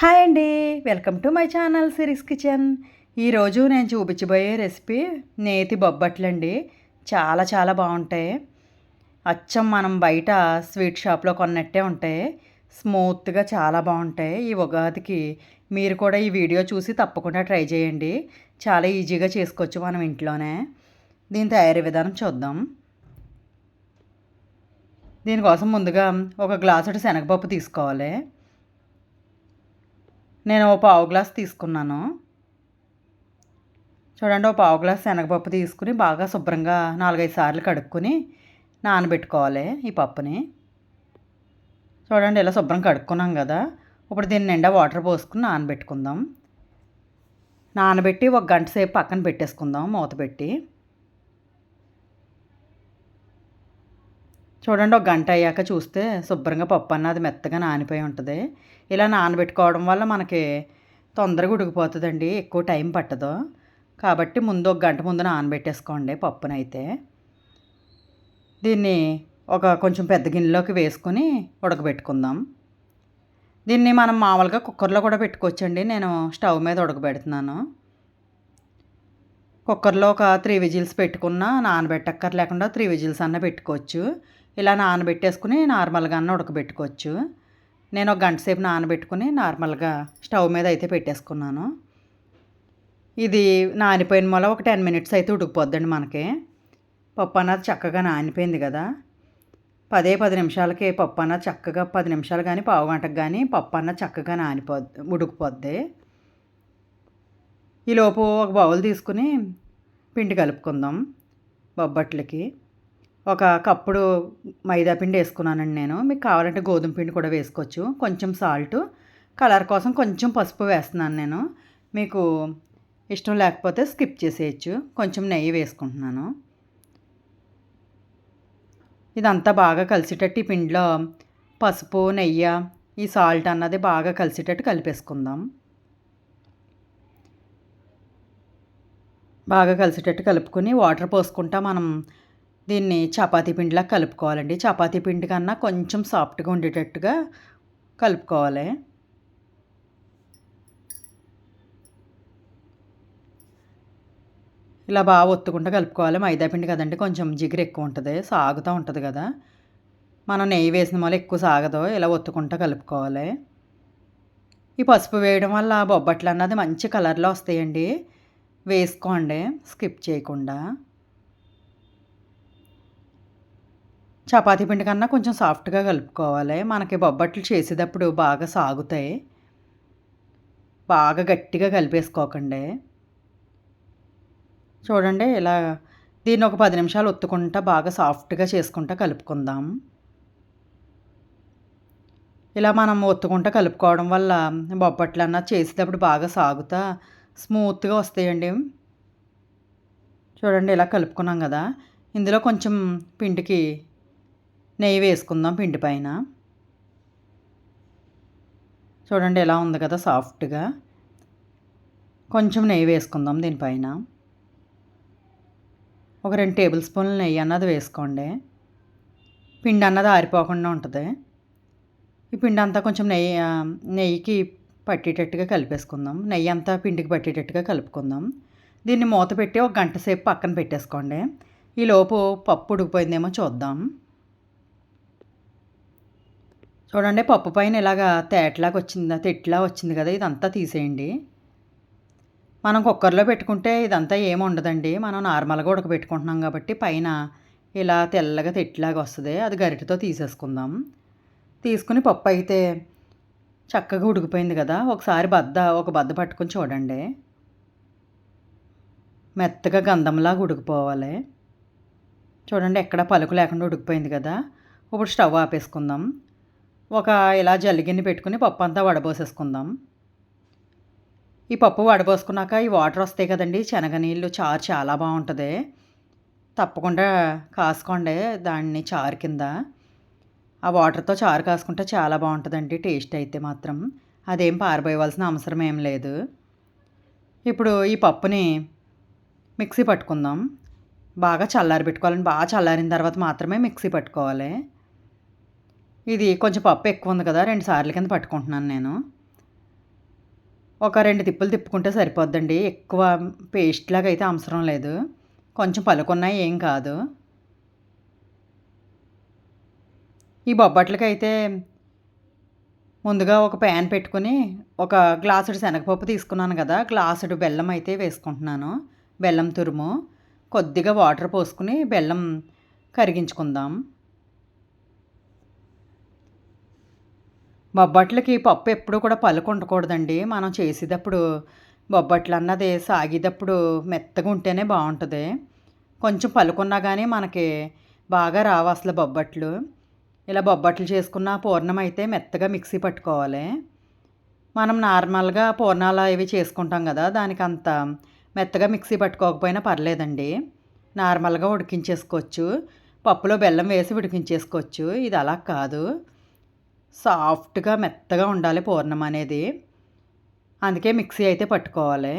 Hi అండి. Welcome to my channel Siri's kitchen. ఈరోజు నేను చూపించబోయే రెసిపీ నేతి బొబ్బట్లండి. చాలా చాలా బాగుంటాయి. అచ్చం మనం బయట స్వీట్ షాప్లో కొన్నట్టే ఉంటాయి. స్మూత్గా చాలా బాగుంటాయి. ఈ ఉగాదికి మీరు కూడా ఈ వీడియో చూసి తప్పకుండా ట్రై చేయండి. చాలా ఈజీగా చేసుకోవచ్చు మనం ఇంట్లోనే. దీని తయారీ విధానం చూద్దాం. దీనికోసం ముందుగా ఒక గ్లాసుడు శనగపప్పు తీసుకోవాలి. నేను ఓ పావు గ్లాస్ తీసుకున్నాను. చూడండి ఓ పావు గ్లాస్ శనగపప్పు తీసుకుని బాగా శుభ్రంగా నాలుగైదు సార్లు కడుక్కొని నానబెట్టుకోవాలి ఈ పప్పుని. చూడండి ఇలా శుభ్రం కడుక్కున్నాం కదా. ఇప్పుడు దీన్ని నిండా వాటర్ పోసుకుని నానబెట్టుకుందాం. నానబెట్టి ఒక గంట సేపు పక్కన పెట్టేసుకుందాం మూత పెట్టి. చూడండి ఒక గంట అయ్యాక చూస్తే శుభ్రంగా పప్పు అన్నది మెత్తగా నానిపోయి ఉంటుంది. ఇలా నానబెట్టుకోవడం వల్ల మనకి తొందరగా ఉడికిపోతుందండి ఎక్కువ టైం పట్టదు. కాబట్టి ముందు ఒక గంట ముందు నానబెట్టేసుకోండి పప్పునైతే. దీన్ని ఒక కొంచెం పెద్ద గిన్నెలోకి వేసుకొని ఉడకబెట్టుకుందాం. దీన్ని మనం మామూలుగా కుక్కర్లో కూడా పెట్టుకోవచ్చండి నేను స్టవ్ మీద ఉడకబెడుతున్నాను. కుక్కర్లో ఒక త్రీ విజిల్స్ పెట్టుకున్న నానబెట్టక్కర్ లేకుండా త్రీ విజిల్స్ అన్న పెట్టుకోవచ్చు. ఇలా నానబెట్టేసుకుని నార్మల్గా ఉడకబెట్టుకోవచ్చు. నేను ఒక గంట సేపు నానబెట్టుకుని నార్మల్గా స్టవ్ మీద అయితే పెట్టేసుకున్నాను. ఇది నానిపోయిన మూల ఒక టెన్ మినిట్స్ అయితే ఉడికిపోద్దండి మనకి. పప్పు అన్నది చక్కగా నానిపోయింది కదా. పదే పది నిమిషాలకి పప్పు అన్నది చక్కగా పది నిమిషాలు కానీ పావు గంటకు కానీ పప్పు అన్నది చక్కగా నానిపోద్ది ఉడికిపోద్ది. ఈలోపు ఒక బౌల్ తీసుకుని పిండి కలుపుకుందాం బొబ్బట్లకి. ఒక కప్పుడు మైదా పిండి వేసుకున్నానండి నేను. మీకు కావాలంటే గోధుమ పిండి కూడా వేసుకోవచ్చు. కొంచెం సాల్ట్ కలర్ కోసం కొంచెం పసుపు వేస్తున్నాను నేను. మీకు ఇష్టం లేకపోతే స్కిప్ చేసేయచ్చు. కొంచెం నెయ్యి వేసుకుంటున్నాను. ఇదంతా బాగా కలిసేటట్టు ఈ పిండిలో పసుపు నెయ్యి ఈ సాల్ట్ అన్నది బాగా కలిసేటట్టు కలిపేసుకుందాం. బాగా కలిసేటట్టు కలుపుకొని వాటర్ పోసుకుంటా మనం దీన్ని చపాతీ పిండిలా కలుపుకోవాలండి. చపాతీ పిండి కన్నా కొంచెం సాఫ్ట్గా ఉండేటట్టుగా కలుపుకోవాలి. ఇలా బాగా ఒత్తుకుంటూ కలుపుకోవాలి. మైదా పిండి కదండి కొంచెం జిగురు ఎక్కువ ఉంటుంది సాగుతూ ఉంటుంది కదా. మనం నెయ్యి వేసిన వల్ల ఎక్కువ సాగదు ఇలా ఒత్తుకుంటూ కలుపుకోవాలి. ఈ పసుపు వేయడం వల్ల బొబ్బట్లు అన్నది మంచి కలర్లో వస్తాయండి. వేసుకోండి స్కిప్ చేయకుండా. చపాతీ పిండి కన్నా కొంచెం సాఫ్ట్గా కలుపుకోవాలి. మనకి బొబ్బట్లు చేసేటప్పుడు బాగా సాగుతాయి. బాగా గట్టిగా కలిపేసుకోకండి. చూడండి ఇలా దీన్ని ఒక పది నిమిషాలు ఒత్తుకుంటా బాగా సాఫ్ట్గా చేసుకుంటా కలుపుకుందాం. ఇలా మనం ఒత్తుకుంటా కలుపుకోవడం వల్ల బొబ్బట్లు అన్న చేసేటప్పుడు బాగా సాగుతా స్మూత్గా వస్తాయండి. చూడండి ఇలా కలుపుకున్నాం కదా. ఇందులో కొంచెం పిండికి నెయ్యి వేసుకుందాం పిండి పైన. చూడండి ఎలా ఉంది కదా సాఫ్ట్గా. కొంచెం నెయ్యి వేసుకుందాం దీనిపైన ఒక రెండు టేబుల్ స్పూన్ల నెయ్యి అన్నది వేసుకోండి. పిండి అన్నది ఆరిపోకుండా ఉంటుంది. ఈ పిండి అంతా కొంచెం నెయ్యి నెయ్యికి పట్టేటట్టుగా కలిపేసుకుందాం. నెయ్యి అంతా పిండికి పట్టేటట్టుగా కలుపుకుందాం. దీన్ని మూత పెట్టి ఒక గంట సేపు పక్కన పెట్టేసుకోండి. ఈలోపు పప్పు ఉడికిపోయిందేమో చూద్దాం. చూడండి పప్పు పైన ఇలాగా తేటలాగా వచ్చింది తెట్లా వచ్చింది కదా ఇదంతా తీసేయండి. మనం కుక్కర్లో పెట్టుకుంటే ఇదంతా ఏమి ఉండదండి. మనం నార్మల్గా ఉడకబెట్టుకుంటున్నాం కాబట్టి పైన ఇలా తెల్లగా తెట్లాగా వస్తుంది. అది గరిటతో తీసేసుకుందాం. తీసుకుని పప్పు అయితే చక్కగా ఉడికిపోయింది కదా ఒకసారి బద్ద ఒక బద్ద పట్టుకుని చూడండి. మెత్తగా గంధంలాగా ఉడికిపోవాలి. చూడండి ఎక్కడ పలుకు లేకుండా ఉడికిపోయింది కదా. ఇప్పుడు స్టవ్ ఆపేసుకుందాం. ఒక ఇలా జల్లిగిన్ని పెట్టుకుని పప్పు అంతా వడబోసేసుకుందాం. ఈ పప్పు వడబోసుకున్నాక ఈ వాటర్ వస్తాయి కదండి శనగ నీళ్ళు చారు చాలా బాగుంటుంది. తప్పకుండా కాసుకోండి దాన్ని చారు కింద. ఆ వాటర్తో చారు కాసుకుంటే చాలా బాగుంటుందండి టేస్ట్ అయితే మాత్రం. అదేం పారబోయవలసిన అవసరం ఏం లేదు. ఇప్పుడు ఈ పప్పుని మిక్సీ పట్టుకుందాం. బాగా చల్లారి పెట్టుకోవాలని బాగా చల్లారిన తర్వాత మాత్రమే మిక్సీ పట్టుకోవాలి. ఇది కొంచెం పప్పు ఎక్కువ ఉంది కదా రెండు సార్లు కింద పట్టుకుంటున్నాను నేను. ఒక రెండు తిప్పులు తిప్పుకుంటే సరిపోద్దండి. ఎక్కువ పేస్ట్ లాగా అయితే అవసరం లేదు. కొంచెం పలుకున్నాయి ఏం కాదు. ఈ బొబ్బట్లకైతే ముందుగా ఒక ప్యాన్ పెట్టుకుని ఒక గ్లాసుడు శనగపప్పు తీసుకున్నాను కదా గ్లాసుడు బెల్లం అయితే వేసుకుంటున్నాను. బెల్లం తురుము కొద్దిగా వాటర్ పోసుకుని బెల్లం కరిగించుకుందాం. బొబ్బట్లకి పప్పు ఎప్పుడూ కూడా పలుకు ఉండకూడదండి. మనం చేసేటప్పుడు బొబ్బట్లు అన్నది సాగేటప్పుడు మెత్తగా ఉంటేనే బాగుంటుంది. కొంచెం పలుకున్నా కానీ మనకి బాగా రావు అసలు బొబ్బట్లు. ఇలా బొబ్బట్లు చేసుకున్న పూర్ణం అయితే మెత్తగా మిక్సీ పట్టుకోవాలి. మనం నార్మల్గా పూర్ణాలు అవి చేసుకుంటాం కదా దానికి అంత మెత్తగా మిక్సీ పట్టుకోకపోయినా పర్లేదండి. నార్మల్గా ఉడికించేసుకోవచ్చు. పప్పులో బెల్లం వేసి ఉడికించేసుకోవచ్చు. ఇది అలా కాదు. సాఫ్ట్గా మెత్తగా ఉండాలి పూర్ణం అనేది. అందుకే మిక్సీ అయితే పట్టుకోవాలి.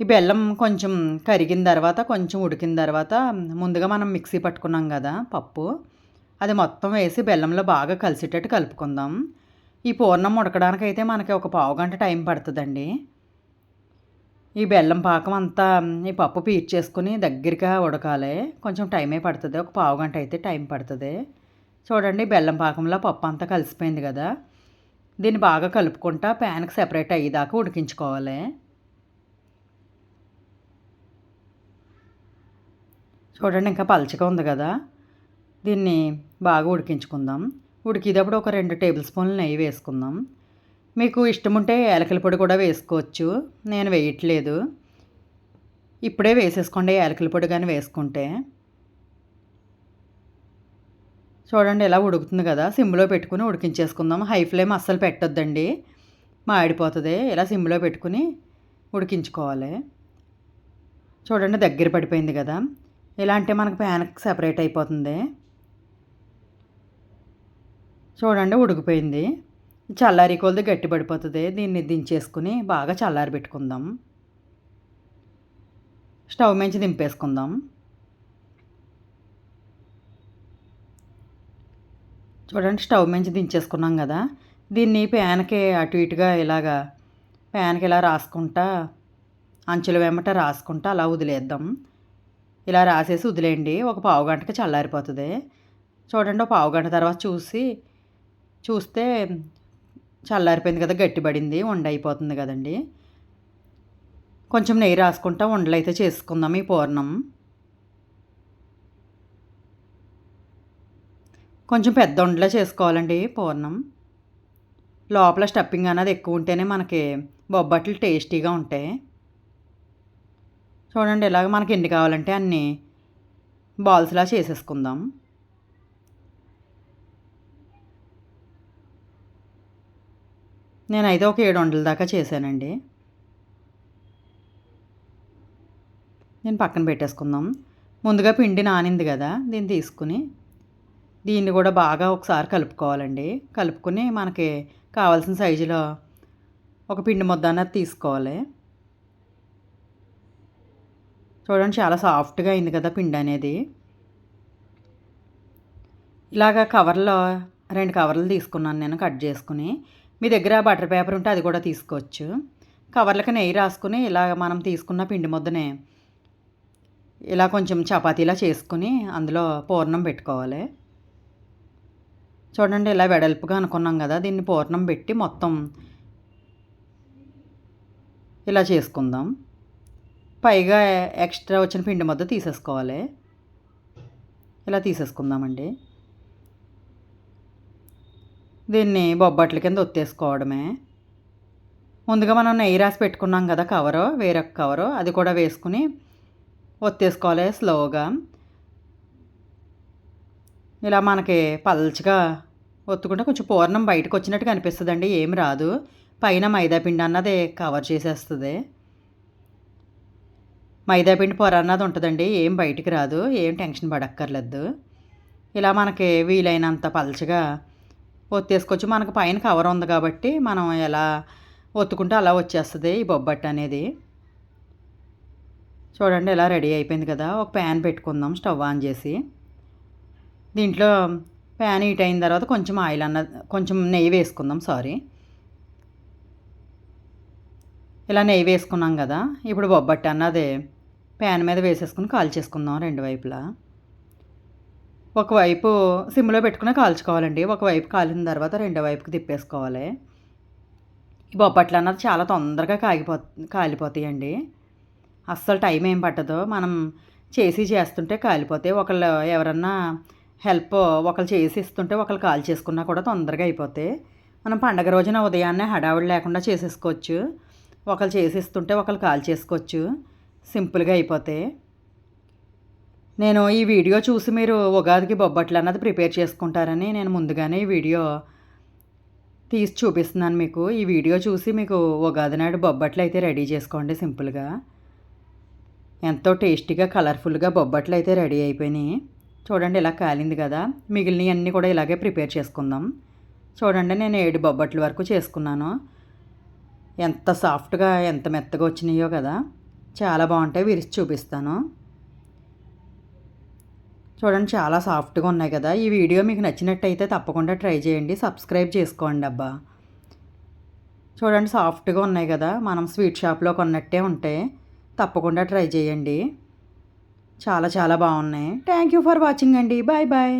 ఈ బెల్లం కొంచెం కరిగిన తర్వాత కొంచెం ఉడికిన తర్వాత ముందుగా మనం మిక్సీ పట్టుకున్నాం కదా పప్పు. అది మొత్తం వేసి బెల్లంలో బాగా కలిసేటట్టు కలుపుకుందాం. ఈ పూర్ణం ఉడకడానికి అయితే మనకి ఒక పావు గంట టైం పడుతుందండి. ఈ బెల్లం పాకం అంతా ఈ పప్పు పీర్చేసుకుని దగ్గరగా ఉడకాలి. కొంచెం టైమే పడుతుంది. ఒక పావు గంట అయితే టైం పడుతుంది. చూడండి బెల్లం పాకంలో పప్పు అంతా కలిసిపోయింది కదా. దీన్ని బాగా కలుపుకుంటా ప్యాన్కి సెపరేట్ అయ్యేదాకా ఉడికించుకోవాలి. చూడండి ఇంకా పలచగా ఉంది కదా. దీన్ని బాగా ఉడికించుకుందాం. ఉడికేటప్పుడు ఒక రెండు టేబుల్ స్పూన్లు నెయ్యి వేసుకుందాం. మీకు ఇష్టం ఉంటే ఏలకల పొడి కూడా వేసుకోవచ్చు. నేను వేయట్లేదు. ఇప్పుడే వేసేసుకోండి ఏలకల పొడి కానీ వేసుకుంటే. చూడండి ఇలా ఉడుకుతుంది కదా సిమ్లో పెట్టుకుని ఉడికించేసుకుందాం. హై ఫ్లేమ్ అస్సలు పెట్టొద్దండి. మాడిపోతుంది. ఇలా సిమ్లో పెట్టుకుని ఉడికించుకోవాలి. చూడండి దగ్గర పడిపోయింది కదా. ఇలా అంటే మనకు ప్యాన్కి సెపరేట్ అయిపోతుంది. చూడండి ఉడికిపోయింది. చల్లారి కొలది గట్టి పడిపోతుంది. దీన్ని దించేసుకుని బాగా చల్లారి పెట్టుకుందాం. స్టవ్ మంచి దింపేసుకుందాం. చూడండి స్టవ్ మించి దించేసుకున్నాం కదా. దీన్ని ప్యాన్కి అటు ఇటుగా ఇలాగా ప్యాన్కి ఇలా రాసుకుంటా అంచుల వెంబట రాసుకుంటా అలా వదిలేద్దాం. ఇలా రాసేసి వదిలేయండి. ఒక పావు గంటకి చల్లారిపోతుంది. చూడండి ఒక పావు గంట తర్వాత చూసి చూస్తే చల్లారిపోయింది కదా గట్టిపడింది వండ అయిపోతుంది కదండి. కొంచెం నెయ్యి రాసుకుంటా ఉండలు అయితే చేసుకుందాం ఈ పూర్ణం. కొంచెం పెద్ద ఉండలా చేసుకోవాలండి పూర్ణం. లోపల స్టఫింగ్ అనేది ఎక్కువ ఉంటేనే మనకి బొబ్బట్లు టేస్టీగా ఉంటాయి. చూడండి ఇలాగ మనకి ఎన్ని కావాలంటే అన్ని బాల్స్లా చేసేసుకుందాం. నేనైతే ఒక ఏడు వందల దాకా చేశానండి. నేను పక్కన పెట్టేసుకుందాం. ముందుగా పిండి నానింది కదా దీన్ని తీసుకుని దీన్ని కూడా బాగా ఒకసారి కలుపుకోవాలండి. కలుపుకొని మనకి కావాల్సిన సైజులో ఒక పిండి ముద్ద అన్నది తీసుకోవాలి. చూడండి చాలా సాఫ్ట్గా అయింది కదా పిండి అనేది. ఇలాగ కవర్లో రెండు కవర్లు తీసుకున్నాను నేను కట్ చేసుకుని. మీ దగ్గర బటర్ పేపర్ ఉంటే అది కూడా తీసుకోవచ్చు. కవర్లకి నెయ్యి రాసుకుని ఇలా మనం తీసుకున్న పిండి ముద్దనే ఇలా కొంచెం చపాతీలా చేసుకుని అందులో పూర్ణం పెట్టుకోవాలి. చూడండి ఇలా వెడల్పుగా అనుకున్నాం కదా దీన్ని పూర్ణం పెట్టి మొత్తం ఇలా చేసుకుందాం. పైగా ఎక్స్ట్రా వచ్చిన పిండి ముద్ద తీసేసుకోవాలి. ఇలా తీసేసుకుందామండి. దీన్ని బొబ్బట్ల కింద ఒత్తేసుకోవడమే. ముందుగా మనం నెయ్యి రాసి పెట్టుకున్నాం కదా కవరు వేరొక కవరు అది కూడా వేసుకుని ఒత్తేసుకోవాలి స్లోగా. ఇలా మనకి పల్చగా ఒత్తుకుంటే కొంచెం పూర్ణం బయటకు వచ్చినట్టుగా అనిపిస్తుందండి ఏం రాదు. పైన మైదాపిండి అన్నది కవర్ చేసేస్తుంది. మైదాపిండి పొర అన్నది ఉంటుందండి ఏం బయటికి రాదు ఏం టెన్షన్ పడక్కర్లేదు. ఇలా మనకి వీలైనంత పలచగా ఒత్తేసుకొచ్చి మనకు పైన కవర్ ఉంది కాబట్టి మనం ఎలా ఒత్తుకుంటే అలా వచ్చేస్తుంది ఈ బొబ్బట్టు అనేది. చూడండి ఇలా రెడీ అయిపోయింది కదా ఒక ప్యాన్ పెట్టుకుందాం స్టవ్ ఆన్ చేసి. దీంట్లో ప్యాన్ హీట్ అయిన తర్వాత కొంచెం ఆయిల్ అన్న కొంచెం నెయ్యి వేసుకుందాం సారీ. ఇలా నెయ్యి వేసుకున్నాం కదా ఇప్పుడు బొబ్బట్టు అన్నది ప్యాన్ మీద వేసేసుకుని కాల్చేసుకుందాం రెండు వైపులా. ఒకవైపు సిమ్లో పెట్టుకుని కాల్చుకోవాలండి ఒకవైపు కాలిన తర్వాత రెండో వైపుకి తిప్పేసుకోవాలి. ఈ బొబ్బట్లు అన్నది చాలా తొందరగా కాగిపో కాలిపోతాయండి. అస్సలు టైం ఏం పట్టదు మనం చేసి చేస్తుంటే కాలిపోతాయి. ఒకళ్ళు ఎవరన్నా హెల్ప్ ఒకళ్ళు చేసి ఇస్తుంటే ఒకరు కాల్ చేసుకున్నా కూడా తొందరగా అయిపోతాయి మనం పండగ రోజున ఉదయాన్నే హడావిడి లేకుండా చేసేసుకోవచ్చు. ఒకళ్ళు చేసి ఇస్తుంటే కాల్ చేసుకోవచ్చు. సింపుల్గా అయిపోతాయి నేను ఈ వీడియో చూసి మీరు ఉగాదికి బొబ్బట్లు అన్నది ప్రిపేర్ చేసుకుంటారని నేను ముందుగానే ఈ వీడియో తీసి చూపిస్తున్నాను మీకు. ఈ వీడియో చూసి మీకు ఉగాది నాడు బొబ్బట్లు అయితే రెడీ చేసుకోండి సింపుల్గా. ఎంతో టేస్టీగా కలర్ఫుల్గా బొబ్బట్లు అయితే రెడీ అయిపోయినాయి. చూడండి ఇలా కాలింది కదా. మిగిలినవన్నీ కూడా ఇలాగే ప్రిపేర్ చేసుకుందాం. చూడండి నేను ఏడు బొబ్బట్ల వరకు చేసుకున్నాను. ఎంత సాఫ్ట్గా ఎంత మెత్తగా వచ్చినాయో కదా. చాలా బాగుంటాయి విరిచి చూపిస్తాను. చూడండి చాలా సాఫ్ట్గా ఉన్నాయి కదా. ఈ వీడియో మీకు నచ్చినట్టయితే తప్పకుండా ట్రై చేయండి. సబ్స్క్రైబ్ చేసుకోండి అబ్బా. చూడండి సాఫ్ట్గా ఉన్నాయి కదా. మనం స్వీట్ షాప్లో కొన్నట్టే ఉంటే తప్పకుండా ట్రై చేయండి. చాలా చాలా బాగున్నాయి. థ్యాంక్ యూ ఫర్ వాచింగ్ అండి. Bye bye